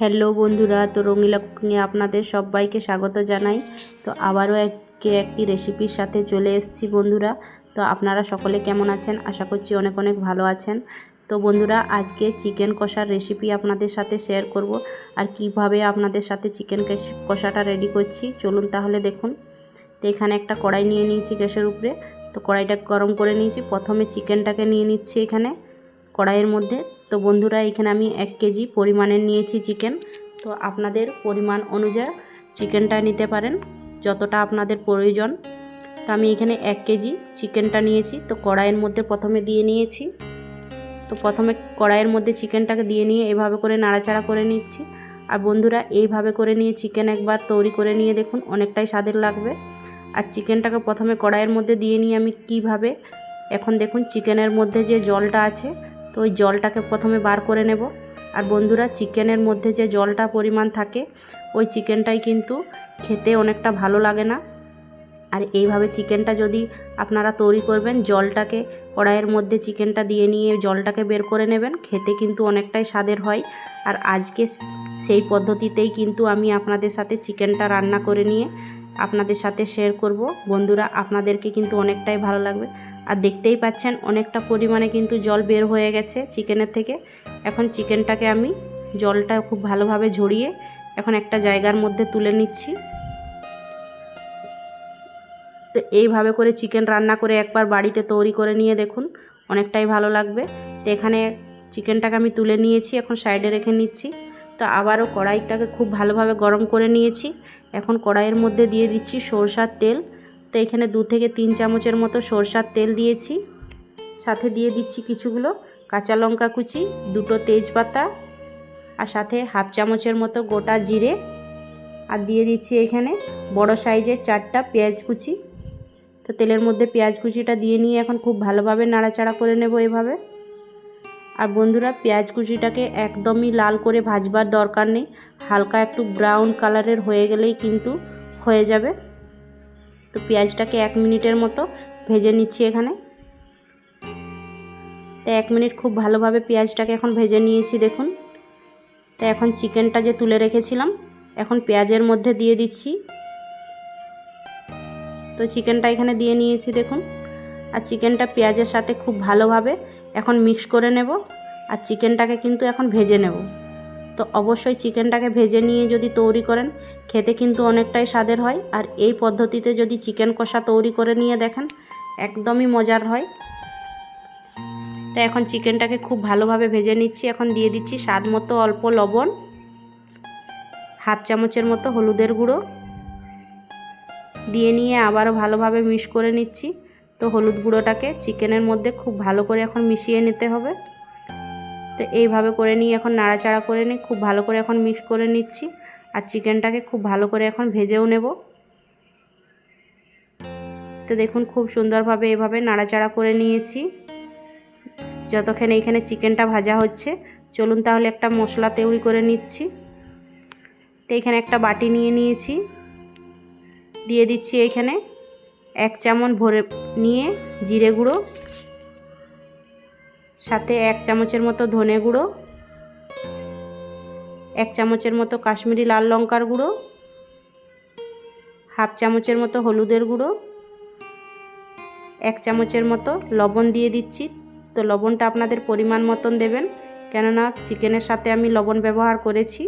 Hello বন্ধুরা, তো রঙিলা কুকিংয়ে আপনাদের সবাইকে স্বাগত জানাই। তো আবারও একে একটি রেসিপির সাথে চলে এসেছি বন্ধুরা। তো আপনারা সকলে কেমন আছেন? আশা করছি অনেক অনেক ভালো আছেন। তো বন্ধুরা, আজকে চিকেন কষার রেসিপি আপনাদের সাথে শেয়ার করব আর কীভাবে আপনাদের সাথে চিকেন কষাটা রেডি করছি, চলুন তাহলে দেখুন। তো এখানে একটা কড়াই নিয়ে নিয়েছি গ্যাসের উপরে। তো কড়াইটা গরম করে নিয়েছি। প্রথমে চিকেনটাকে নিয়ে নিচ্ছি এখানে। কড়াইয়ের মধ্যে তো বন্ধুরা, এখানে আমি এক কেজি পরিমাণের নিয়েছি চিকেন তো আপনাদের পরিমাণ অনুযায়ী চিকেনটা নিতে পারেন, যতটা আপনাদের প্রয়োজন। তো আমি এখানে এক কেজি চিকেনটা নিয়েছি, তো কড়াইয়ের মধ্যে প্রথমে দিয়ে নিয়েছি। তো প্রথমে কড়াইয়ের মধ্যে চিকেনটাকে দিয়ে নিয়ে এভাবে করে নাড়াচাড়া করে নিচ্ছি। আর বন্ধুরা, এইভাবে করে নিয়ে চিকেন একবার তৈরি করে নিয়ে দেখুন, অনেকটাই স্বাদের লাগবে। আর চিকেনটাকে প্রথমে কড়াইয়ের মধ্যে দিয়ে নিয়ে আমি কীভাবে, এখন দেখুন চিকেনের মধ্যে যে জলটা আছে তো ওই জলটাকে প্রথমে বার করে নেব। আর বন্ধুরা, চিকেনের মধ্যে যে জলটা পরিমাণ থাকে, ওই চিকেনটাই কিন্তু খেতে অনেকটা ভালো লাগে না। আর এইভাবে চিকেনটা যদি আপনারা তৈরি করবেন, জলটাকে কড়াইয়ের মধ্যে চিকেনটা দিয়ে নিয়ে জলটাকে বের করে নেবেন, খেতে কিন্তু অনেকটাই স্বাদের হয়। আর আজকে সেই পদ্ধতিতেই কিন্তু আমি আপনাদের সাথে চিকেনটা রান্না করে নিয়ে আপনাদের সাথে শেয়ার করব। বন্ধুরা, আপনাদেরকে কিন্তু অনেকটাই ভালো লাগবে। আর দেখতেই পাচ্ছেন অনেকটা পরিমাণে কিন্তু জল বের হয়ে গেছে চিকেনের থেকে। এখন চিকেনটাকে আমি জলটা খুব ভালোভাবে ঝরিয়ে এখন একটা জায়গার মধ্যে তুলে নিচ্ছি। তো এইভাবে করে চিকেন রান্না করে একবার বাড়িতে তৈরি করে নিয়ে দেখুন, অনেকটাই ভালো লাগবে। তো এখানে চিকেনটাকে আমি তুলে নিয়েছি, এখন সাইডে রেখে নিচ্ছি। তো আবারও কড়াইটাকে খুব ভালোভাবে গরম করে নিয়েছি। এখন কড়াইয়ের মধ্যে দিয়ে দিচ্ছি সরষার তেল। তো এখানে দু থেকে তিন চামচের মতো সরষার তেল দিয়েছি। সাথে দিয়ে দিচ্ছি কিছুগুলো কাঁচা লঙ্কা কুচি, দুটো তেজপাতা আর সাথে হাফ চামচের মতো গোটা জিরে। আর দিয়ে দিচ্ছি এখানে বড় সাইজের চারটা পেঁয়াজ কুচি। তো তেলের মধ্যে পেঁয়াজ কুচিটা দিয়ে নিয়ে এখন খুব ভালোভাবে নাড়াচাড়া করে নেব এভাবে। আর বন্ধুরা, পেঁয়াজ কুচিটাকে একদমই লাল করে ভাজবার দরকার নেই। হালকা একটু ব্রাউন কালারের হয়ে গেলেই কিন্তু হয়ে যাবে। তো পেঁয়াজটাকে এক মিনিটের মতো ভেজে নিচ্ছি এখানে। তো এক মিনিট খুব ভালোভাবে পেঁয়াজটাকে এখন ভেজে নিয়েছি, দেখুন। তো এখন চিকেনটা যে তুলে রেখেছিলাম, এখন পেঁয়াজের মধ্যে দিয়ে দিচ্ছি। তো চিকেনটা এখানে দিয়ে নিয়েছি, দেখুন। আর চিকেনটা পেঁয়াজের সাথে খুব ভালোভাবে এখন মিক্স করে নেব, আর চিকেনটাকে কিন্তু এখন ভেজে নেব। তো অবশ্যই চিকেনটাকে ভেজে নিয়ে যদি তৈরি করেন, খেতে কিন্তু অনেকটাই স্বাদের হয়। আর এই পদ্ধতিতে যদি চিকেন কষা তৈরি করে নিয়ে দেখেন, একদমই মজার হয়। তো এখন চিকেনটাকে খুব ভালোভাবে ভেজে নিচ্ছি। এখন দিয়ে দিচ্ছি স্বাদ মতো অল্প লবণ, হাফ চামচের মতো হলুদের গুঁড়ো। দিয়ে নিয়ে আবারও ভালোভাবে মিক্স করে নিচ্ছি। তো হলুদ গুঁড়োটাকে চিকেনের মধ্যে খুব ভালো করে এখন মিশিয়ে নিতে হবে। তো এইভাবে করে নিয়ে এখন নাড়াচাড়া করে নিই, খুব ভালো করে এখন মিক্স করে নিচ্ছি। আর চিকেনটাকে খুব ভালো করে এখন ভেজেও নেব। তো দেখুন, খুব সুন্দরভাবে এভাবে নাড়াচাড়া করে নিয়েছি। যতক্ষণ এইখানে চিকেনটা ভাজা হচ্ছে, চলুন তাহলে একটা মশলা তৈরি করে নিচ্ছি। তো এখানে একটা বাটি নিয়ে নিয়েছি। দিয়ে দিচ্ছি এখানে এক চামচ ভরে, নিয়ে জিরে গুঁড়ো। সাথে এক চামচের মতো ধনে গুঁড়ো, এক চামচের মতো কাশ্মীরি লাল লঙ্কার গুঁড়ো, হাফ চামচের মতো হলুদের গুঁড়ো, এক চামচের মতো লবণ দিয়ে দিচ্ছি। তো লবণটা আপনাদের পরিমাণ মতন দেবেন, কেননা চিকেনের সাথে আমি লবণ ব্যবহার করেছি।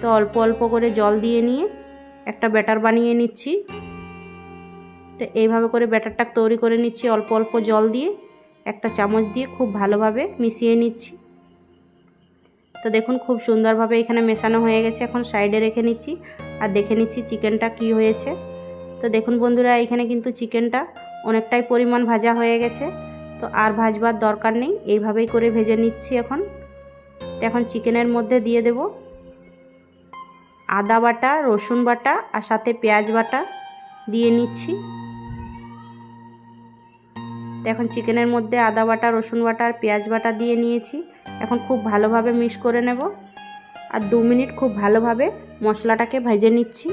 তো অল্প অল্প করে জল দিয়ে নিয়ে একটা ব্যাটার বানিয়ে নিচ্ছি। তো এইভাবে করে ব্যাটারটা তৈরি করে নিচ্ছি, অল্প অল্প জল দিয়ে। একটা চামচ দিয়ে খুব ভালোভাবে মিশিয়ে নিচ্ছি। তো দেখুন, খুব সুন্দরভাবে এখানে মেশানো হয়ে গেছে। এখন সাইডে রেখে নিচ্ছি আর দেখে নিচ্ছি চিকেনটা কি হয়েছে। তো দেখুন বন্ধুরা, এখানে কিন্তু চিকেনটা অনেকটাই পরিমাণ ভাজা হয়ে গেছে। তো আর ভাজবার দরকার নেই, এইভাবেই করে ভেজে নিচ্ছি এখন। তো এখন চিকেনের মধ্যে দিয়ে দেব আদা বাটা, রসুন বাটা আর সাথে পেঁয়াজ বাটা দিয়ে নিচ্ছি। তো এখন চিকেনের মধ্যে আদা বাটা, রসুন বাটা পেঁয়াজ বাটা দিয়ে নিয়েছি। এখন খুব ভালোভাবে মিক্স করে নেব। আর দু মিনিট খুব ভালোভাবে মশলাটাকে ভেজে নিচ্ছি।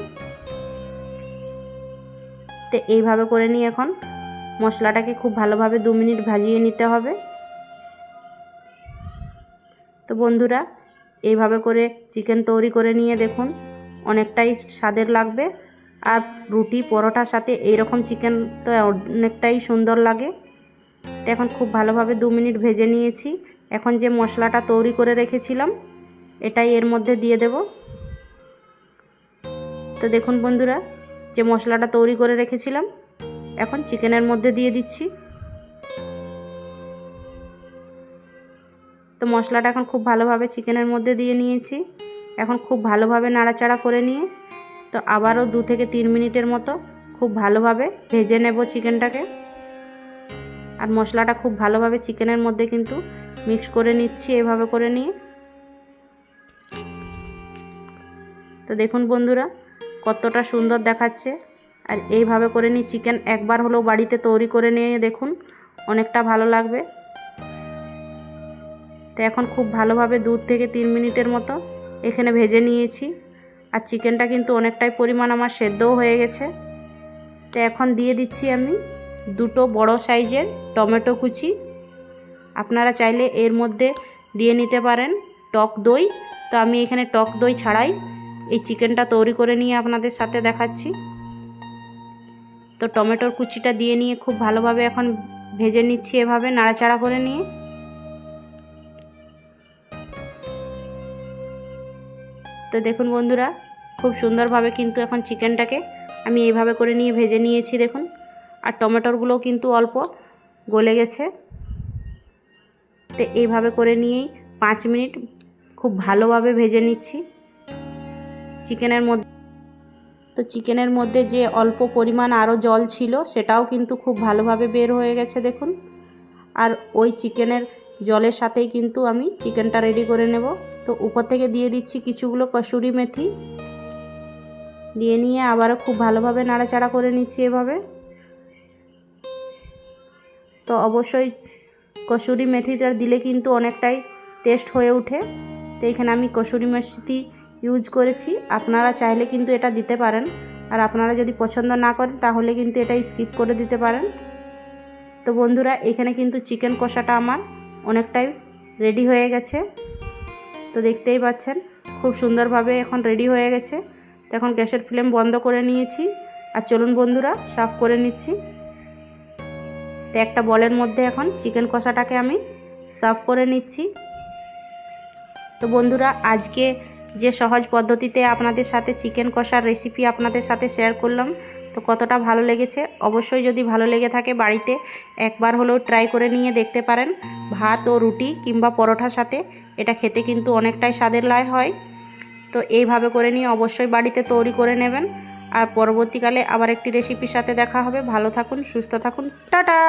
তো এইভাবে করে নিয়ে এখন মশলাটাকে খুব ভালোভাবে দু মিনিট ভাজিয়ে নিতে হবে। তো বন্ধুরা, এইভাবে করে চিকেন তৈরি করে নিয়ে দেখুন, অনেকটাই স্বাদের লাগবে। আর রুটি পরোটার সাথে এই রকম চিকেন তো অনেকটাই সুন্দর লাগে। তো এখন খুব ভালোভাবে দু মিনিট ভেজে নিয়েছি। এখন যে মশলাটা তৈরি করে রেখেছিলাম, এটাই এর মধ্যে দিয়ে দেব। তো দেখুন বন্ধুরা, যে মশলাটা তৈরি করে রেখেছিলাম, এখন চিকেনের মধ্যে দিয়ে দিচ্ছি। তো মশলাটা এখন খুব ভালোভাবে চিকেনের মধ্যে দিয়ে নিয়েছি। এখন খুব ভালোভাবে নাড়াচাড়া করে নিয়ে, তো আবারও দু থেকে তিন মিনিটের মতো খুব ভালোভাবে ভেজে নেব চিকেনটাকে। আর মশলাটা খুব ভালোভাবে চিকেনের মধ্যে কিন্তু মিক্স করে নিচ্ছি, এভাবে করে নিয়ে। তো দেখুন বন্ধুরা, কতটা সুন্দর দেখাচ্ছে। আর এইভাবে করে নিই চিকেন একবার হলেও বাড়িতে তৈরি করে নিয়ে দেখুন, অনেকটা ভালো লাগবে। তো এখন খুব ভালোভাবে দু থেকে তিন মিনিটের মতো এখানে ভেজে নিয়েছি। আর চিকেনটা কিন্তু অনেকটাই পরিমাণ আমার সেদ্ধও হয়ে গেছে। তো এখন দিয়ে দিচ্ছি আমি দুটো বড় সাইজের টমেটো কুচি। আপনারা চাইলে এর মধ্যে দিয়ে নিতে পারেন টক দই। তো আমি এখানে টক দই ছাড়াই এই চিকেনটা তৈরি করে নিয়ে আপনাদের সাথে দেখাচ্ছি। তো টমেটোর কুচিটা দিয়ে নিয়ে খুব ভালোভাবে এখন ভেজে নিচ্ছি এভাবে নাড়াচাড়া করে নিয়ে। তো দেখুন বন্ধুরা, খুব সুন্দরভাবে কিন্তু এখন চিকেনটাকে আমি এইভাবে করে নিয়ে ভেজে নিয়েছি দেখুন। আর টমেটোরগুলোও কিন্তু অল্প গলে গেছে। তো এইভাবে করে নিয়েই পাঁচ মিনিট খুব ভালোভাবে ভেজে নিচ্ছি। চিকেনের মধ্যে তো চিকেনের মধ্যে যে অল্প পরিমাণ আরও জল ছিল, সেটাও কিন্তু খুব ভালোভাবে বের হয়ে গেছে দেখুন। আর ওই চিকেনের জলের সাথেই কিন্তু আমি চিকেনটা রেডি করে নেব। তো উপর থেকে দিয়ে দিচ্ছি কিছুগুলো কসুরি মেথি। দিয়ে নিয়ে আবারও খুব ভালোভাবে নাড়াচাড়া করে নিচ্ছি এভাবে। তো অবশ্যই কসুরি মেথিটা দিলে কিন্তু অনেকটাই টেস্ট হয়ে ওঠে। তো এখানে আমি কসুরি মেথি ইউজ করেছি। আপনারা চাইলে কিন্তু এটা দিতে পারেন। আর আপনারা যদি পছন্দ না করেন, তাহলে কিন্তু এটা স্কিপ করে দিতে পারেন। তো বন্ধুরা, এখানে কিন্তু চিকেন কষাটা আমার অনেকটাই রেডি হয়ে গেছে। তো দেখতেই পাচ্ছেন, খুব সুন্দরভাবে এখন রেডি হয়ে গেছে। তো এখন গ্যাসের ফ্লেম বন্ধ করে নিয়েছি। আর চলুন বন্ধুরা, সাফ করে নিচ্ছি। তো একটা বলের মধ্যে এখন চিকেন কষাটাকে আমি সার্ভ করে নিচ্ছি। তো বন্ধুরা, আজকে যে সহজ পদ্ধতিতে আপনাদের সাথে চিকেন কষার রেসিপি আপনাদের সাথে শেয়ার করলাম, তো কতটা ভালো লেগেছে? অবশ্যই যদি ভালো লেগে থাকে বাড়িতে, একবার হলেও ট্রাই করে নিয়ে দেখতে পারেন। ভাত ও রুটি কিংবা পরোঠার সাথে, এটা খেতে কিন্তু অনেকটাই স্বাদের লয় হয়। তো এইভাবে করে নিয়ে অবশ্যই বাড়িতে তৈরি করে নেবেন। আর পরবর্তীকালে আবার একটি রেসিপির সাথে দেখা হবে। ভালো থাকুন সুস্থ থাকুন। টাটা!